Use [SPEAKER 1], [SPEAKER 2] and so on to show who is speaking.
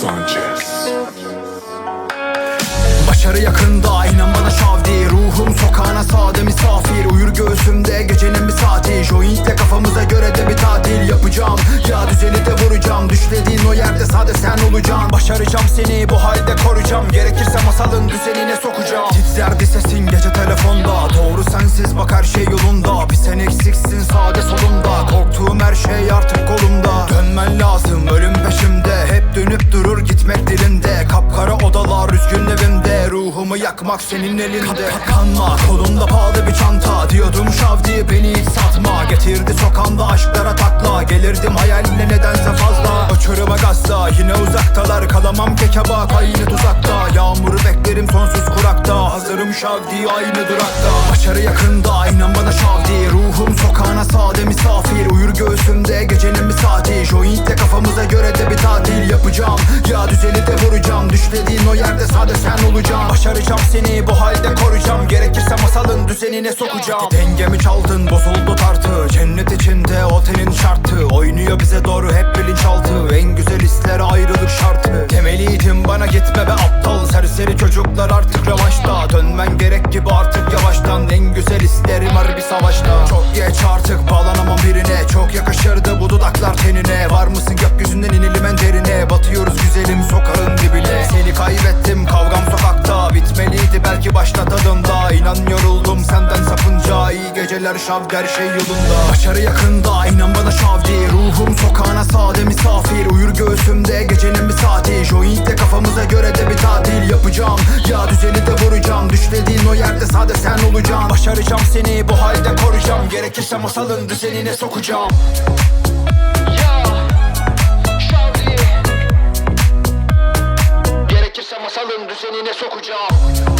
[SPEAKER 1] Sanchez. Başarı yakında inan bana şavdi Ruhum sokağına sade misafir. Uyur göğsümde gecenin bir saati. Jointle kafamıza göre de bir tatil yapacağım. Ya düzeni de vuracağım. Düşlediğin o yerde sade sen olacaksın. Başaracağım seni bu halde koruyacağım. Gerekirse masalın düzenine sokacağım. Git Titrerdi sesin gece telefonda. Doğru sensiz bak her şey yolunda. Bir sen eksiksin odalar üzgün evimde Ruhumu yakmak senin elinde. Kanma kolumda pahalı bir çanta Diyordum şavdi beni hiç satma. Getirdi sokağımda aşklara takla Gelirdim hayaline nedense fazla. Uçuruma gazda yine uzaktalar Kalamam kekaba kayını tuzakta. Yağmuru beklerim sonsuz kurakta Hazırım şavdi aynı durakta. Başarı yakında inan bana şavdi Ruhum sokağına sade misafir Uyur göğsümde gecenin bir saati. Jointle kafamıza göre de bir tatil yapacağım Ya düzeni de vuracağım. Düşlediğin o yerde sade sen olacaksın. Başaracağım seni bu halde koruyacağım. Gerekirse masalın düzenine sokacağım. Dengemi çaldın bozuldu tartı. Cennet içinde otelin şartı. Oynuyor bize doğru hep bilinçaltı. En güzel hisler ayrılık şartı. Temeliydim bana gitme be aptal. Serseri çocuklar artık revanşta Dönmen gerek gibi artık yavaştan. En güzel hislerim harbi savaşta. Çok geç artık bağlanamam birine. Çok yakışırdı bu dudaklar tenine. Var mısın gökyüzünden başta tadında İnan yoruldum. Senden sapınca İyi geceler şavdi her şey yolunda. Başarı yakında inan bana şavdi Ruhum sokağına sade misafir. Uyur göğsümde gecenin bir saati. Jointle kafamıza göre de bir tatil yapacağım. Ya düzeni de vuracağım Düşlediğin o yerde sade sen olacaksın Başaracağım seni bu halde koruyacağım. Gerekirse masalın düzenine sokacağım.
[SPEAKER 2] Masalın düzenine sokacağım